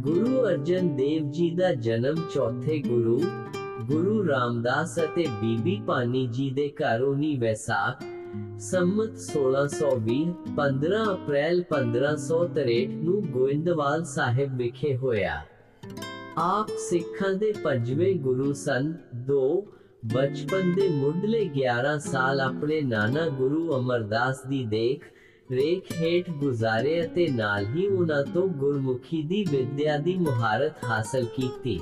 ਗੁਰੂ ਅਰਜਨ ਦੇਵ ਜੀ ਦਾ ਜਨਮ ਚੌਥੇ ਗੁਰੂ ਗੁਰੂ ਰਾਮਦਾਸ ਅਤੇ ਬੀਬੀ ਪਾਨੀ ਜੀ ਦੇ ਘਰ 19 ਵੈਸਾਖ, ਸੰਮਤ 1620 15 ਅਪ੍ਰੈਲ 1563 ਨੂੰ ਗੋਇੰਦਵਾਲ ਸਾਹਿਬ ਵਿਖੇ ਹੋਇਆ। ਆਪ ਸਿੱਖਾਂ ਦੇ ਪੰਜਵੇਂ ਗੁਰੂ ਸਨ। ਦੋ ਬਚਪਨ ਦੇ ਮੁੱਢਲੇ 11 ਸਾਲ ਆਪਣੇ ਨਾਨਾ ਗੁਰੂ ਅਮਰਦਾਸ ਦੀ ਦੇਖ ਰੇਖ ਹੇਠ ਗੁਜ਼ਾਰੇ ਅਤੇ ਨਾਲ ਹੀ ਉਹਨਾਂ ਤੋਂ ਗੁਰਮੁਖੀ ਦੀ ਵਿਦਿਆ ਦੀ ਮੁਹਾਰਤ ਹਾਸਲ ਕੀਤੀ।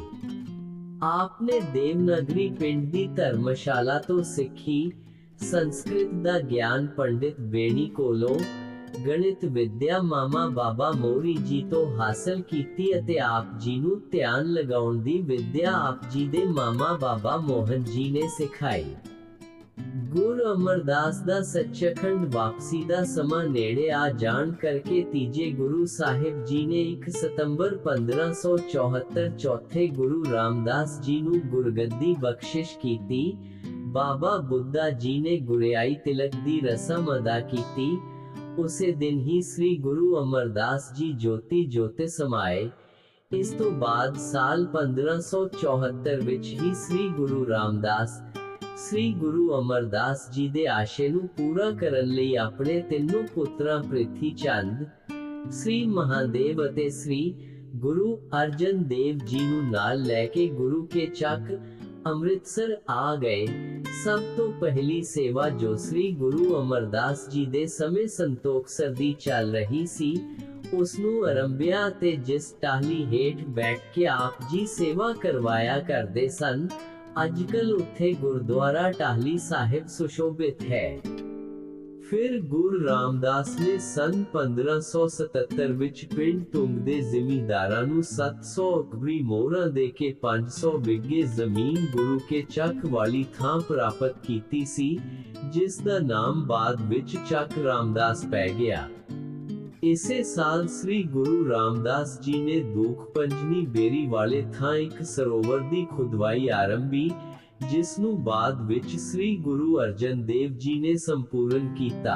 ਆਪ ਨੇ ਦੇਵਨਗਰੀ ਪਿੰਡ ਦੀ ਧਰਮਸ਼ਾਲਾ ਤੋਂ ਸਿੱਖੀ ਸੰਸਕ੍ਰਿਤ ਦਾ ਗਿਆਨ ਪੰਡਿਤ ਬੇਣੀ ਕੋਲੋਂ ਗਣਿਤ ਵਿਦਿਆ ਮਾਮਾ ਬਾਬਾ ਮੋਰੀ ਜੀ ਤੋਂ ਹਾਸਲ ਕੀਤੀ ਅਤੇ ਆਪ ਜੀ ਨੂੰ ਧਿਆਨ ਲਗਾਉਣ ਦੀ ਵਿਦਿਆ ਆਪ ਜੀ ਦੇ ਮਾਮਾ ਬਾਬਾ ਮੋਹਨ ਜੀ ਨੇ ਸਿਖਾਈ। ਗੁਰੂ ਅਮਰਦਾਸ ਦਾ ਸੱਚਖੰਡ ਵਾਪਸੀ ਦਾ ਸਮਾਂ ਨੇੜੇ ਆ ਜਾਣ ਕਰਕੇ ਤੀਜੇ ਗੁਰੂ ਸਾਹਿਬ ਜੀ ਨੇ 1 ਸਤੰਬਰ 1574 ਚੌਥੇ ਗੁਰੂ ਰਾਮਦਾਸ ਜੀ ਨੂੰ ਗੁਰਗੱਦੀ ਬਖਸ਼ਿਸ਼ ਕੀਤੀ। ਬਾਬਾ ਬੁੱਧਾ ਜੀ ਨੇ ਗੁਰਿਆਈ ਤਿਲਕ ਦੀ ਰਸਮ ਅਦਾ ਕੀਤੀ। ਉਸੇ ਦਿਨ ਹੀ ਸ੍ਰੀ ਗੁਰੂ ਅਮਰਦਾਸ ਜੀ ਜੋਤੀ ਜੋਤੇ ਸਮਾਏ। ਇਸ ਤੋਂ ਬਾਅਦ ਸਾਲ 1574 ਵਿੱਚ ਹੀ ਸ੍ਰੀ ਗੁਰੂ ਰਾਮਦਾਸ ਸ੍ਰੀ ਗੁਰੂ ਅਮਰਦਾਸ ਜੀ ਦੇ ਆਸ਼ੇ ਨੂੰ ਪੂਰਾ ਕਰਨ ਲਈ ਆਪਣੇ ਤਿੰਨੋਂ ਪੁੱਤਰਾਂ ਪ੍ਰਿਥੀ ਚੰਦ, ਸ੍ਰੀ ਮਹਾਦੇਵ ਅਤੇ ਸ੍ਰੀ ਗੁਰੂ ਅਰਜਨ ਦੇਵ ਜੀ ਨੂੰ ਨਾਲ ਲੈ ਕੇ ਗੁਰੂ ਕੇ ਚੱਕ ਅੰਮ੍ਰਿਤਸਰ ਆ ਗਏ। ਸਭ ਤੋਂ ਪਹਿਲੀ ਸੇਵਾ ਜੋ ਸ੍ਰੀ ਗੁਰੂ ਅਮਰਦਾਸ ਜੀ ਦੇ ਸਮੇਂ ਸੰਤੋਖਸਰ ਦੀ ਚੱਲ ਰਹੀ ਸੀ ਉਸ ਨੂੰ ਆਰੰਭਿਆ ਤੇ ਜਿਸ ਟਾਹਲੀ ਹੇਠ ਬੈਠ ਕੇ ਆਪ ਜੀ ਸੇਵਾ ਕਰਵਾਇਆ ਕਰਦੇ ਸਨ ਅੱਜਕੱਲ ਉੱਥੇ ਗੁਰਦੁਆਰਾ ਟਾਹਲੀ ਸਾਹਿਬ ਸੁਸ਼ੋਭਿਤ ਹੈ। ਫਿਰ ਗੁਰੂ ਰਾਮਦਾਸ ਨੇ ਸਨ 1577 ਵਿੱਚ ਪਿੰਡ ਤੁੰਗ ਦੇ ਜ਼ਿਮੀਂਦਾਰਾਂ ਨੂੰ 700 ਅਕਬਰੀ ਮੋਹਰਾਂ ਦੇ ਕੇ 500 ਵਿਗੇ ਜ਼ਮੀਨ ਗੁਰੂ ਕੇ ਚੱਕ ਵਾਲੀ ਥਾਂ ਪ੍ਰਾਪਤ ਕੀਤੀ ਸੀ, ਜਿਸ ਦਾ ਨਾਮ ਬਾਅਦ ਵਿੱਚ ਚੱਕ ਰਾਮਦਾਸ ਪੈ ਗਿਆ। ਇਸੇ ਸਾਲ ਸ੍ਰੀ ਗੁਰੂ ਰਾਮਦਾਸ ਜੀ ਨੇ ਦੁਖ ਪੰਜਨੀ ਬੇਰੀ ਵਾਲੇ ਥਾਂ ਇੱਕ ਸਰੋਵਰ ਦੀ ਖੁਦਵਾਈ ਆਰੰਭੀ ਜਿਸ ਨੂੰ ਬਾਅਦ ਵਿੱਚ ਸ੍ਰੀ ਗੁਰੂ ਅਰਜਨ ਦੇਵ ਜੀ ਨੇ ਸੰਪੂਰਨ ਕੀਤਾ।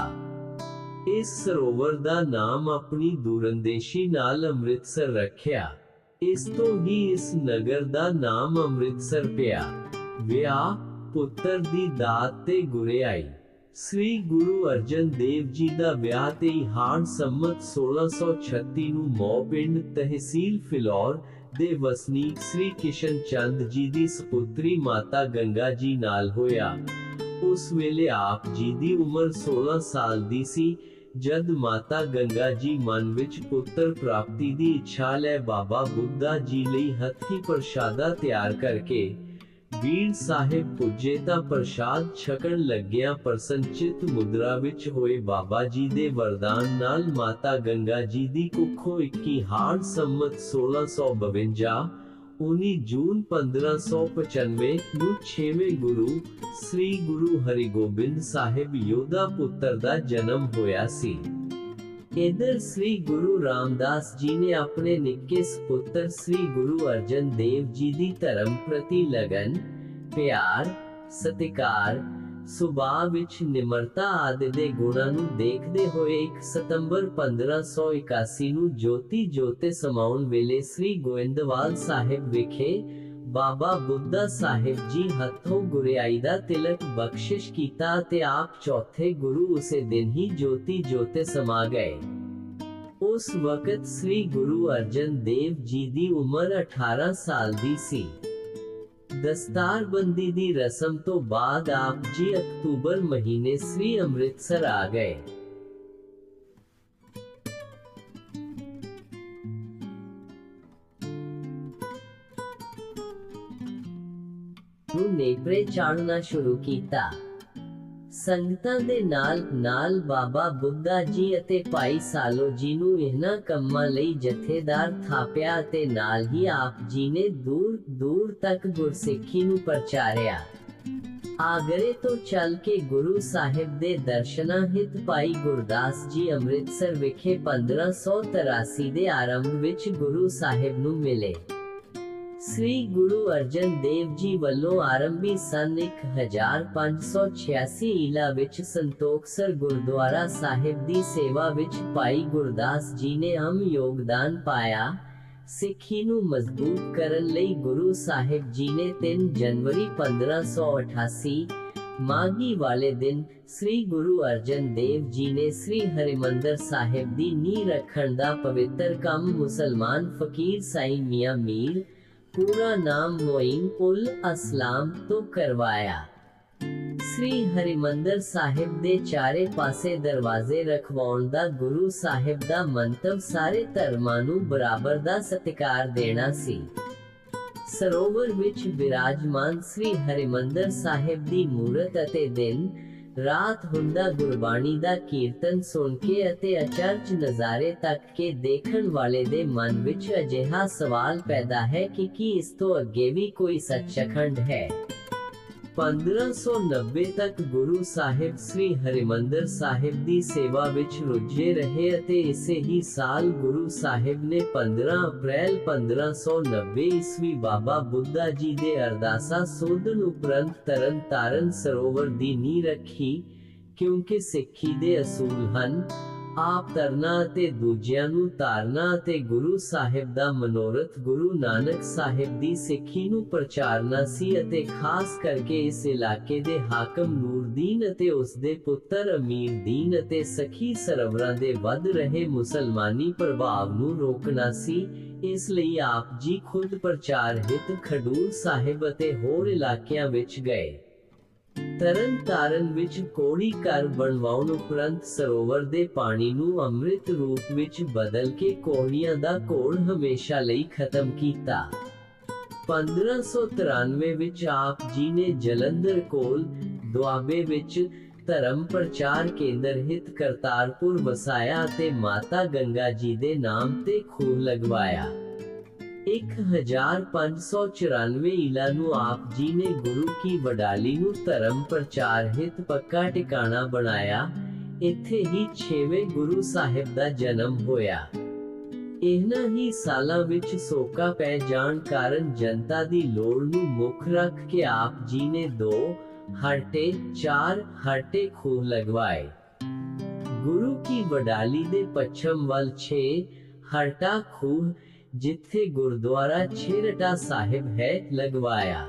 ਇਸ ਸਰੋਵਰ ਦਾ ਨਾਮ ਆਪਣੀ ਦੂਰੰਦੇਸ਼ੀ ਨਾਲ ਅੰਮ੍ਰਿਤਸਰ ਰੱਖਿਆ। ਇਸ ਤੋਂ ਹੀ ਇਸ ਨਗਰ ਦਾ ਨਾਮ ਅੰਮ੍ਰਿਤਸਰ ਪਿਆ। ਵਿਆਹ, ਪੁੱਤਰ ਦੀ ਦਾਤ ਤੇ ਗੁਰੇ ਆਈ ਸ੍ਰੀ ਗੁਰੂ ਅਰਜਨ ਦੇਵ ਜੀ ਦਾ ਵਿਆਹ ਤੇ ਹਾਣ ਸੰਮਤ 1636 ਨੂੰ ਮੌ ਤਹਿਸੀਲ ਫਿਲੌਰ ਦੇ ਵਸਨੀਕ ਸ੍ਰੀ ਕਿਸ਼ਨ ਚੰਦ ਜੀ ਦੀ ਸੁਪੁੱਤਰੀ ਮਾਤਾ ਗੰਗਾ ਜੀ ਨਾਲ ਹੋਇਆ। ਉਸ ਵੇਲੇ ਆਪ ਜੀ ਦੀ ਉਮਰ 16 ਸਾਲ ਦੀ ਸੀ। ਜਦ ਮਾਤਾ ਗੰਗਾ ਜੀ ਮਨ ਵਿੱਚ ਪੁੱਤਰ ਪ੍ਰਾਪਤੀ ਦੀ ਇੱਛਾ ਲੈ ਬਾਬਾ ਬੁੱਢਾ ਜੀ ਲਈ ਹੱਥੀ ਪ੍ਰਸ਼ਾਦਾ ਤਿਆਰ ਕਰਕੇ ਵੀਰ ਸਾਹਿਬ ਪੁੱਜੇ ਤਾਂ ਪ੍ਰਸ਼ਾਦ ਛਕਣ ਲੱਗਿਆ ਪ੍ਰਸੰਚਿਤ ਮੁਦਰਾ ਵਿੱਚ ਹੋਏ ਬਾਬਾ ਜੀ ਦੇ ਵਰਦਾਨ ਨਾਲ ਮਾਤਾ ਗੰਗਾ ਜੀ ਦੀ ਕੁੱਖੋਂ 21 ਹਾੜ ਸੰਮਤ 1652 19 ਜੂਨ 1595 ਨੂੰ 6ਵੇਂ ਗੁਰੂ ਸ੍ਰੀ ਗੁਰੂ ਹਰਿਗੋਬਿੰਦ ਸਾਹਿਬ ਯੋਧਾ ਪੁੱਤਰ ਦਾ ਜਨਮ ਹੋਇਆ ਸੀ। ਇਧਰ ਸ੍ਰੀ ਗੁਰੂ ਰਾਮਦਾਸ ਜੀ ਨੇ ਆਪਣੇ ਨਿੱਕੇ ਸੁਪੁੱਤਰ ਸ੍ਰੀ ਗੁਰੂ ਅਰਜਨ ਦੇਵ ਜੀ ਦੀ ਧਰਮ ਪ੍ਰਤੀ ਲਗਨ, ਪਿਆਰ, ਸਤਿਕਾਰ, ਸੁਭਾਅ ਵਿੱਚ ਨਿਮਰਤਾ ਆਦਿ ਦੇ ਗੁਣਾਂ ਨੂੰ ਦੇਖਦੇ ਹੋਏ 1 ਸਤੰਬਰ 1581 ਨੂੰ ਜੋਤੀ ਜੋਤੇ ਸਮਾਉਣ ਵੇਲੇ ਸ੍ਰੀ ਗੋਇੰਦਵਾਲ ਸਾਹਿਬ ਵਿਖੇ ਬਾਬਾ ਬੁੱਢਾ ਸਾਹਿਬ ਜੀ ਹੱਥੋਂ ਗੁਰਿਆਈ ਦਾ ਤਿਲਕ ਬਖਸ਼ਿਸ਼ ਕੀਤਾ ਤੇ ਆਪ ਚੌਥੇ ਗੁਰੂ ਉਸੇ ਦਿਨ ਹੀ ਜੋਤੀ ਜੋਤੇ ਸਮਾ ਗਏ ਉਸ ਵਕਤ ਸ੍ਰੀ ਗੁਰੂ ਅਰਜਨ ਦੇਵ ਜੀ ਦੀ ਉਮਰ 18 ਸਾਲ ਦੀ ਸੀ ਦਸਤਾਰਬੰਦੀ ਦੀ ਰਸਮ ਤੋਂ ਬਾਅਦ ਆਪ ਜੀ ਅਕਤੂਬਰ ਮਹੀਨੇ ਸ੍ਰੀ ਅੰਮ੍ਰਿਤਸਰ ਆ ਗਏ ਨੂੰ ਨੇਪਰੇ ਚਾੜਨਾ ਸ਼ੁਰੂ ਕੀਤਾ। ਸੰਗਤਾਂ ਦੇ ਨਾਲ ਨਾਲ ਬਾਬਾ ਬੁੱਢਾ ਜੀ ਅਤੇ ਭਾਈ ਸਾਲੋ ਜੀ ਨੂੰ ਇਹਨਾਂ ਕੰਮਾਂ ਲਈ ਜਥੇਦਾਰ ਥਾਪਿਆ ਅਤੇ ਨਾਲ ਹੀ ਆਪ ਜੀ ਨੇ ਦੂਰ ਦੂਰ ਤੱਕ ਗੁਰਸਿੱਖੀ ਨੂੰ ਪ੍ਰਚਾਰਿਆ। ਆਗਰੇ ਤੋਂ ਚੱਲ ਕੇ ਗੁਰੂ ਸਾਹਿਬ ਦੇ ਦਰਸ਼ਨਾਂ ਹਿਤ ਭਾਈ ਗੁਰਦਾਸ ਜੀ ਅੰਮ੍ਰਿਤਸਰ ਵਿਖੇ 1583 ਦੇ ਆਰੰਭ ਵਿੱਚ ਗੁਰੂ ਸਾਹਿਬ ਨੂੰ ਮਿਲੇ। ਸ੍ਰੀ ਗੁਰੂ ਅਰਜਨ ਦੇਵ ਜੀ ਵੱਲੋਂ ਆਰੰਭੀ ਸਨ 1586 ਈਲਾ ਵਿੱਚ ਸੰਤੋਖਸਰ ਗੁਰਦੁਆਰਾ ਸਾਹਿਬ ਦੀ ਸੇਵਾ ਵਿੱਚ ਭਾਈ ਗੁਰਦਾਸ ਜੀ ਨੇ ਅਹਿਮ ਯੋਗਦਾਨ ਪਾਇਆ। ਸਿੱਖੀ ਨੂੰ ਮਜ਼ਬੂਤ ਕਰਨ ਲਈ ਗੁਰੂ ਸਾਹਿਬ ਜੀ ਨੇ 3 ਜਨਵਰੀ 1588 ਮਾਗੀ ਵਾਲੇ ਦਿਨ ਸ੍ਰੀ ਗੁਰੂ ਅਰਜਨ ਦੇਵ ਜੀ ਨੇ ਸ੍ਰੀ ਹਰਿਮੰਦਰ ਸਾਹਿਬ ਦੀ ਨੀਂਹ ਰੱਖਣ ਦਾ ਪਵਿੱਤਰ ਕੰਮ ਮੁਸਲਮਾਨ ਫਕੀਰ ਸਾਈਂ ਮੀਆਂ ਮੀਰ ਪੂਰਾ ਨਾਮ ਮੋਇਨ ਉਲ ਅਸਲਾਮ ਤੋਂ ਕਰਵਾਇਆ ਸ੍ਰੀ ਹਰਿਮੰਦਰ ਸਾਹਿਬ ਦੇ ਚਾਰੇ ਪਾਸੇ ਦਰਵਾਜ਼ੇ ਰਖਵਾਉਣ ਦਾ ਗੁਰੂ ਸਾਹਿਬ ਦਾ ਮੰਤਵ ਸਾਰੇ ਧਰਮਾਂ ਨੂੰ ਬਰਾਬਰ ਦਾ ਸਤਿਕਾਰ ਦੇਣਾ ਸੀ ਸਰੋਵਰ ਵਿੱਚ ਵਿਰਾਜਮਾਨ ਸ੍ਰੀ ਹਰਿਮੰਦਰ ਸਾਹਿਬ ਦੀ ਮੂਰਤ ਅਤੇ ਦਿਨ ਰਾਤ ਹੁੰਦਾ ਗੁਰਬਾਣੀ ਦਾ ਕੀਰਤਨ ਸੁਣ ਕੇ ਅਤੇ ਅਚਰਜ ਨਜ਼ਾਰੇ ਤੱਕ ਕੇ ਦੇਖਣ ਵਾਲੇ ਦੇ ਮਨ ਵਿੱਚ ਅਜਿਹਾ ਸਵਾਲ ਪੈਦਾ ਹੈ ਕਿ ਕੀ ਇਸ ਤੋਂ ਅੱਗੇ ਵੀ ਕੋਈ ਸੱਚਖੰਡ ਹੈ? 1590 ਤੱਕ ਗੁਰੂ ਸਾਹਿਬ ਸ੍ਰੀ ਹਰਿਮੰਦਰ ਸਾਹਿਬ ਦੀ ਸੇਵਾ ਵਿੱਚ ਰੁੱਝੇ ਰਹੇ ਅਤੇ ਇਸੇ ਹੀ ਸਾਲ ਗੁਰੂ ਸਾਹਿਬ ਨੇ 15 ਅਪ੍ਰੈਲ 1590 ਈਸਵੀ ਬਾਬਾ ਬੁੱਢਾ ਜੀ ਦੇ ਅਰਦਾਸਾ ਸੋਧਨ ਉਪਰੰਤ ਤਰਨ ਤਾਰਨ ਸਰੋਵਰ ਦੀ ਨੀਂਹ ਰੱਖੀ ਕਿਉਂਕਿ ਸਿੱਖੀ ਦੇ ਅਸੂਲ ਹਨ ਆਪ ਤਰਨਾ ਅਤੇ ਦੂਜਿਆਂ ਨੂੰ ਤਾਰਨਾ ਅਤੇ ਗੁਰੂ ਸਾਹਿਬ ਦਾ ਮਨੋਰਥ, ਗੁਰੂ ਨਾਨਕ ਸਾਹਿਬ ਦੀ ਸਿੱਖੀ ਨੂੰ ਪ੍ਰਚਾਰਨਾ ਸੀ ਅਤੇ ਖਾਸ ਕਰਕੇ ਇਸ ਇਲਾਕੇ ਦੇ ਹਾਕਮ ਨੂਰਦੀਨ ਅਤੇ ਉਸ ਦੇ ਪੁੱਤਰ ਅਮੀਰਦੀਨ ਅਤੇ ਸਖੀ ਸਰਵਰਾਂ ਦੇ ਵੱਧ ਰਹੇ ਮੁਸਲਮਾਨੀ ਪ੍ਰਭਾਵ ਨੂੰ ਰੋਕਣਾ ਸੀ। ਇਸ ਲਈ ਆਪ ਜੀ ਖੁਦ ਪ੍ਰਚਾਰ ਹਿਤ ਖਡੂਰ ਸਾਹਿਬ ਅਤੇ ਹੋਰ ਇਲਾਕਿਆਂ ਵਿੱਚ ਗਏ। ਤਰਨ ਤਾਰਨ ਵਿੱਚ ਕੋੜੀ ਘਰ ਬਣਵਾਉਣ ਉਪਰੰਤ ਸਰੋਵਰ ਦੇ ਪਾਣੀ ਨੂੰ ਅੰਮ੍ਰਿਤ ਰੂਪ ਵਿੱਚ ਬਦਲ ਕੇ ਕੋੜੀਆਂ ਦਾ ਘੋਲ ਹਮੇਸ਼ਾ ਲਈ ਖਤਮ ਕੀਤਾ। 1593 ਵਿੱਚ ਆਪ ਜੀ ਨੇ ਜਲੰਧਰ ਕੋਲ ਦੁਆਬੇ ਵਿੱਚ ਧਰਮ ਪ੍ਰਚਾਰ ਕੇਂਦਰ ਹਿਤ ਕਰਤਾਰਪੁਰ ਵਸਾਇਆ ਅਤੇ ਮਾਤਾ ਗੰਗਾ ਜੀ ਦੇ ਨਾਮ ਤੇ ਖੂਹ ਲਗਵਾਇਆ। 1594 ਈਲਾ ਨੂੰ ਆਪ ਜੀ ਨੇ ਗੁਰੂ ਕੀ ਵਡਾਲੀ ਨੂੰ ਧਰਮ ਪ੍ਰਚਾਰ ਹਿਤ ਪੱਕਾ ਟਿਕਾਣਾ ਬਣਾਇਆ। ਇੱਥੇ ਹੀ 6ਵੇਂ ਗੁਰੂ ਸਾਹਿਬ ਦਾ ਜਨਮ ਹੋਇਆ। ਇਹਨਾਂ ਹੀ ਸਾਲਾਂ ਵਿੱਚ ਸੋਕਾ ਪੈ ਜਾਣ ਕਾਰਨ ਜਨਤਾ ਦੀ ਲੋੜ ਨੂੰ ਮੁੱਖ ਰੱਖ ਕੇ ਆਪ ਜੀ ਨੇ ਦੋ ਹਰਟੇ ਚਾਰ ਹਰਟੇ ਖੂਹ ਲਗਵਾਏ। ਗੁਰੂ ਕੀ ਵਡਾਲੀ ਦੇ ਪੱਛਮ ਵੱਲ 6 ਹਰਟਾ ਖੂਹ ਜਿੱਥੇ ਗੁਰਦੁਆਰਾ ਛੇਰਟਾ ਸਾਹਿਬ ਹੈ ਲਗਵਾਇਆ।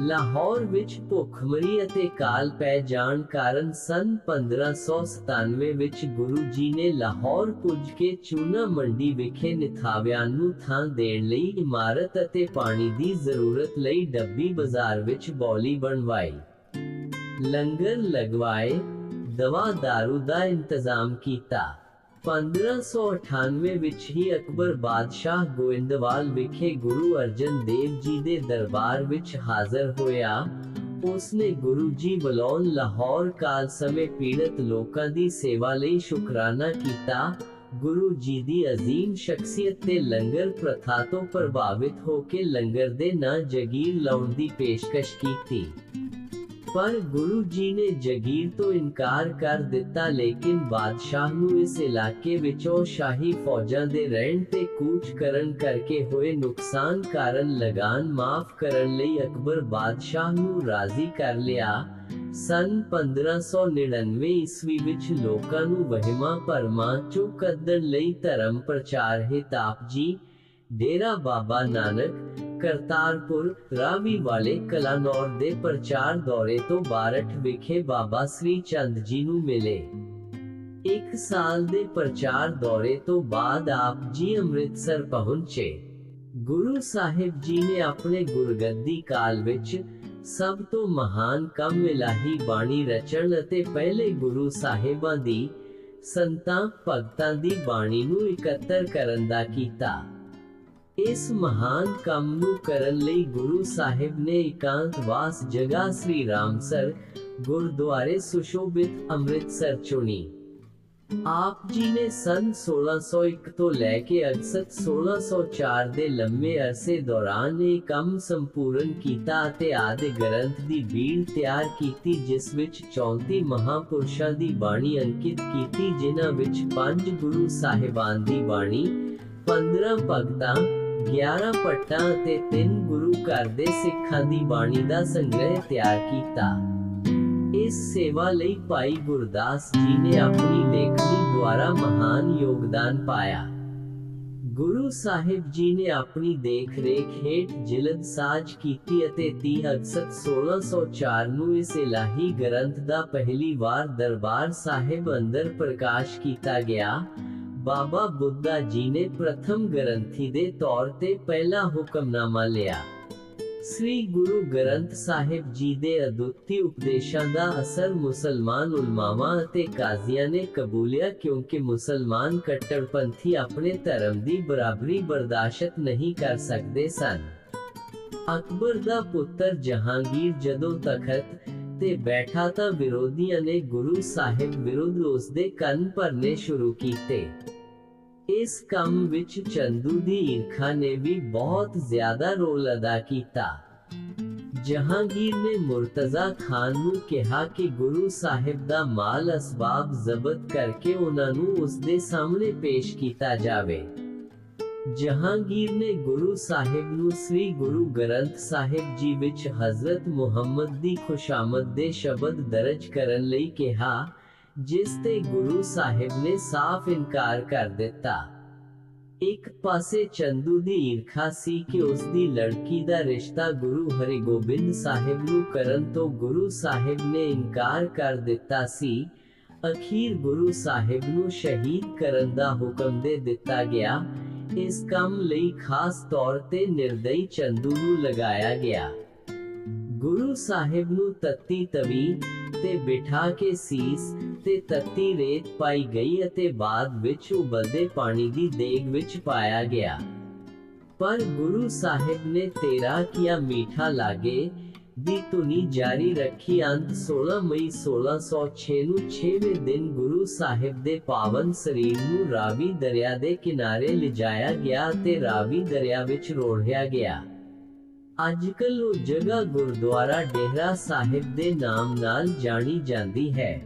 ਲਾਹੌਰ ਵਿੱਚ ਭੁੱਖਮਰੀ ਅਤੇ ਕਾਲ ਪੈ ਜਾਣ ਕਾਰਨ ਸਨ 1597 ਵਿੱਚ ਗੁਰੂ ਜੀ ਨੇ ਲਾਹੌਰ ਪੁੱਜ ਕੇ ਚੂਨਾ ਮੰਡੀ ਵਿਖੇ ਨਿਥਾਵਿਆਂ ਨੂੰ ਥਾਂ ਦੇਣ ਲਈ ਇਮਾਰਤ ਅਤੇ ਪਾਣੀ ਦੀ ਜ਼ਰੂਰਤ ਲਈ ਡੱਬੀ ਬਾਜ਼ਾਰ ਵਿੱਚ ਬੌਲੀ ਬਣਵਾਈ। ਲੰਗਰ ਲਗਵਾਏ, ਦਵਾ ਦਾਰੂ ਦਾ ਇੰਤਜ਼ਾਮ ਕੀਤਾ। 1598 ਵਿੱਚ ਹੀ ਅਕਬਰ ਬਾਦਸ਼ਾਹ ਗੋਇੰਦਵਾਲ ਵਿਖੇ ਗੁਰੂ ਅਰਜਨ ਦੇਵ ਜੀ ਦੇ ਦਰਬਾਰ ਵਿੱਚ ਹਾਜ਼ਰ ਹੋਇਆ। ਉਸਨੇ ਗੁਰੂ ਜੀ ਵੱਲੋਂ ਲਾਹੌਰ ਕਾਲ ਸਮੇਂ ਪੀੜਤ ਲੋਕਾਂ ਦੀ ਸੇਵਾ ਲਈ ਸ਼ੁਕਰਾਨਾ ਕੀਤਾ। ਗੁਰੂ ਜੀ ਦੀ ਅਜ਼ੀਮ ਸ਼ਖਸੀਅਤ ਤੇ ਲੰਗਰ ਪ੍ਰਥਾ ਤੋਂ ਪ੍ਰਭਾਵਿਤ ਹੋ ਕੇ ਲੰਗਰ ਦੇ ਨਾਂ ਜਗੀਰ ਲਾਉਣ ਦੀ ਪੇਸ਼ਕਸ਼ ਕੀਤੀ। ਪਰ ਗੁਰੂ ਜੀ ਨੇ ਜਗੀਰ ਤੋਂ ਇਨਕਾਰ ਕਰ ਦਿੱਤਾ, ਲੇਕਿਨ ਬਾਦਸ਼ਾਹ ਨੂੰ ਇਸ ਇਲਾਕੇ ਵਿੱਚੋਂ ਸ਼ਾਹੀ ਫੌਜਾਂ ਦੇ ਰਹਿਣ ਤੇ ਕੂਚ ਕਰਨ ਕਰਕੇ ਹੋਏ ਨੁਕਸਾਨ ਕਾਰਨ ਲਗਾਨ ਮਾਫ ਕਰਨ ਲਈ ਅਕਬਰ ਬਾਦਸ਼ਾਹ ਨੂੰ ਰਾਜ਼ੀ ਕਰ ਲਿਆ। ਸਨ 1599 ਈਸਵੀ ਵਿੱਚ ਲੋਕਾਂ ਨੂੰ ਵਹਿਮਾਂ ਭਰਮਾਂ ਚੋਂ ਕੱਢਣ ਲਈ ਧਰਮ ਪ੍ਰਚਾਰ ਹਿਤ ਜੀ, ਡੇਰਾ ਬਾਬਾ ਨਾਨਕ ਕਰਤਾਰਪੁਰ, ਰਾਵੀ ਵਾਲੇ ਕਲਾਨੌਰ ਦੇ ਪ੍ਰਚਾਰ ਦੌਰੇ ਤੋਂ ਬਾਰਠ ਵਿਖੇ ਬਾਬਾ ਸ੍ਰੀ ਚੰਦ ਜੀ ਨੂੰ ਮਿਲੇ। ਇੱਕ ਸਾਲ ਦੇ ਪ੍ਰਚਾਰ ਦੌਰੇ ਤੋਂ ਬਾਅਦ ਆਪ ਜੀ ਅੰਮ੍ਰਿਤਸਰ ਪਹੁੰਚੇ। ਗੁਰੂ ਸਾਹਿਬ ਜੀ ਨੇ ਆਪਣੇ ਗੁਰਗੱਦੀ ਕਾਲ ਵਿੱਚ ਸਭ ਤੋਂ ਮਹਾਨ ਕੰਮ ਇਲਾਹੀ ਬਾਣੀ ਰਚਣ ਅਤੇ ਪਹਿਲੇ ਗੁਰੂ ਸਾਹਿਬਾਂ ਦੀ ਸੰਤਾਂ, ਭਗਤਾਂ ਦੀ ਬਾਣੀ ਨੂੰ ਇਕੱਤਰ ਕਰਨ ਦਾ ਕੀਤਾ। ਇਸ ਮਹਾਨ ਕੰਮ ਨੂੰ ਕਰਨ ਲਈ ਗੁਰੂ ਸਾਹਿਬ ਨੇ ਇਕਾਂਤਵਾਸ ਜਗ੍ਹਾ ਸ੍ਰੀ ਰਾਮਸਰ ਗੁਰਦੁਆਰੇ ਸੁਸ਼ੋਭਿਤ ਅੰਮ੍ਰਿਤਸਰ ਚੁਣੀ। ਆਪ ਜੀ ਨੇ ਸਨ 1601 ਤੋਂ ਲੈ ਕੇ ਅਗਸਤ 1604 ਦੇ ਲੰਮੇ ਅਰਸੇ ਦੌਰਾਨ ਇਹ ਕੰਮ ਸੰਪੂਰਨ ਕੀਤਾ ਅਤੇ ਆਦਿ ਗ੍ਰੰਥ ਦੀ ਬੀੜ ਤਿਆਰ ਕੀਤੀ, ਜਿਸ ਵਿੱਚ 34 ਮਹਾਪੁਰਸ਼ਾਂ ਦੀ ਬਾਣੀ ਅੰਕਿਤ ਕੀਤੀ, ਜਿਨ੍ਹਾਂ ਵਿੱਚ ਪੰਜ ਗੁਰੂ ਸਾਹਿਬਾਨ ਦੀ ਬਾਣੀ 15 ਭਗਤਾਂ 11 ਪੱਟਾਂ ਅਤੇ 3 ਗੁਰੂ ਘਰ ਦੇ ਸਿੱਖਾਂ ਦੀ ਬਾਣੀ ਦਾ ਸੰਗ੍ਰਹਿ ਤਿਆਰ ਕੀਤਾ। ਇਸ ਸੇਵਾ ਲਈ ਭਾਈ ਗੁਰਦਾਸ ਜੀ ਨੇ ਆਪਣੀ ਲੇਖਣੀ ਦੁਆਰਾ ਮਹਾਨ ਯੋਗਦਾਨ ਪਾਇਆ। ਗੁਰੂ ਸਾਹਿਬ ਜੀ ਨੇ ਆਪਣੀ ਦੇਖ-ਰੇਖ ਹੇਠ ਜਿਲਦ ਸਾਜ ਕੀਤੀ ਅਤੇ 30 ਅਗਸਤ 1604 ਨੂੰ ਇਸ ਇਲਾਹੀ ਗ੍ਰੰਥ ਦਾ ਪਹਿਲੀ ਵਾਰ ਦਰਬਾਰ ਸਾਹਿਬ ਅੰਦਰ ਪ੍ਰਕਾਸ਼ ਕੀਤਾ ਗਿਆ। ਬਾਬਾ ਬੁੱਢਾ ਜੀ ਨੇ ਪ੍ਰਥਮ ਗ੍ਰੰਥੀ ਦੇ ਤੌਰ ਤੇ ਪਹਿਲਾ ਹੁਕਮਨਾਮਾ ਲਿਆ ਸ੍ਰੀ ਗੁਰੂ ਗ੍ਰੰਥ ਸਾਹਿਬ ਜੀ ਦੇ ਅਦੁੱਤੀ ਉਪਦੇਸ਼ਾਂ ਦਾ ਅਸਰ ਮੁਸਲਮਾਨ ਉਲਮਾਵਾਂ ਅਤੇ ਕਾਜ਼ੀਆਂ ਨੇ ਕਬੂਲਿਆ ਕਿਉਂਕਿ ਮੁਸਲਮਾਨ ਕੱਟੜਪੰਥੀ ਆਪਣੇ ਧਰਮ ਦੀ ਬਰਾਬਰੀ ਬਰਦਾਸ਼ਤ ਨਹੀਂ ਕਰ ਸਕਦੇ ਸਨ ਅਕਬਰ ਦਾ ਪੁੱਤਰ ਜਹਾਂਗੀਰ ਜਦੋਂ ਤਖਤ ਤੇ ਬੈਠਾ ਤਾਂ ਵਿਰੋਧੀਆਂ ਨੇ ਗੁਰੂ ਸਾਹਿਬ ਵਿਰੁੱਧ ਉਸ ਦੇ ਕੰਨ ਭਰਨੇ ਸ਼ੁਰੂ ਕੀਤੇ ਇਸ ਕੰਮ ਵਿੱਚ ਚੰਦੂ ਦੀ ਈਰਖਾ ਨੇ ਵੀ ਬਹੁਤ ਜ਼ਿਆਦਾ ਰੋਲ ਅਦਾ ਕੀਤਾ। ਜਹਾਂਗੀਰ ਨੇ ਮੁਰਤਜ਼ਾ ਖਾਨ ਨੂੰ ਕਿਹਾ ਕਿ ਗੁਰੂ ਸਾਹਿਬ ਦਾ ਮਾਲ ਅਸਬਾਬ ਜ਼ਬਤ ਕਰਕੇ ਉਹਨਾਂ ਨੂੰ ਉਸ ਦੇ ਸਾਹਮਣੇ ਪੇਸ਼ ਕੀਤਾ ਜਾਵੇ। ਜਹਾਂਗੀਰ ਨੇ ਗੁਰੂ ਸਾਹਿਬ ਨੂੰ ਸ੍ਰੀ ਗੁਰੂ ਗ੍ਰੰਥ ਸਾਹਿਬ ਜੀ ਵਿੱਚ ਹਜ਼ਰਤ ਮੁਹੰਮਦ ਦੀ ਖੁਸ਼ਾਮਦ ਦੇ ਸ਼ਬਦ ਦਰਜ ਕਰਨ ਲਈ ਕਿਹਾ ਜਿਸ ਤੇ ਗੁਰੂ ਸਾਹਿਬ ਨੇ ਸਾਫ਼ ਇਨਕਾਰ ਕਰ ਦਿੱਤਾ ਇੱਕ ਪਾਸੇ ਚੰਦੂ ਦੀ ਈਰਖਾ ਸੀ ਕਿ ਉਸ ਦੀ ਲੜਕੀ ਦਾ ਰਿਸ਼ਤਾ ਗੁਰੂ ਹਰਿਗੋਬਿੰਦ ਸਾਹਿਬ ਨੂੰ ਕਰਨ ਤੋਂ ਗੁਰੂ ਸਾਹਿਬ ਨੇ ਇਨਕਾਰ ਕਰ ਦਿੱਤਾ ਸੀ ਅਖੀਰ ਗੁਰੂ ਸਾਹਿਬ ਨੂੰ ਸ਼ਹੀਦ ਕਰਨ ਦਾ ਹੁਕਮ ਦੇ ਦਿੱਤਾ ਗਿਆ ਇਸ ਕੰਮ ਲਈ ਖਾਸ ਤੌਰ ਤੇ ਨਿਰਦਈ ਚੰਦੂ ਨੂੰ ਲਗਾਇਆ ਗਿਆ ਗੁਰੂ ਸਾਹਿਬ ਨੂੰ ਤੱਤੀ ਤਵੀ ਤੇ ਬਿਠਾ ਕੇ ਸੀਸ ਤੇ ਤੱਤੀ ਰੇਤ ਪਾਈ ਗਈ ਅਤੇ ਬਾਅਦ ਵਿੱਚ ਉਬਲਦੇ ਪਾਣੀ ਦੀ ਦੇਗ ਵਿੱਚ ਪਾਇਆ ਗਿਆ। ਪਰ ਗੁਰੂ ਸਾਹਿਬ ਨੇ ਤੇਰਾ ਕੀਆ ਮੀਠਾ ਲਾਗੇ ਦੀ ਧੁਨੀ ਜਾਰੀ ਰੱਖੀ ਅੰਤ 16 ਮਈ 1606 ਨੂੰ 6ਵੇਂ ਦਿਨ ਗੁਰੂ ਸਾਹਿਬ ਦੇ ਪਾਵਨ ਸਰੀਰ ਨੂੰ ਰਾਵੀ ਦਰਿਆ ਦੇ ਕਿਨਾਰੇ ਲਿਜਾਇਆ ਗਿਆ ਤੇ ਰਾਵੀ ਦਰਿਆ ਵਿੱਚ ਰੋੜਿਆ ਗਿਆ। ਅੱਜਕੱਲ ਉਹ ਜਗ੍ਹਾ ਗੁਰਦੁਆਰਾ ਡੇਹਰਾ ਸਾਹਿਬ ਦੇ ਨਾਮ ਨਾਲ ਜਾਣੀ ਜਾਂਦੀ ਹੈ।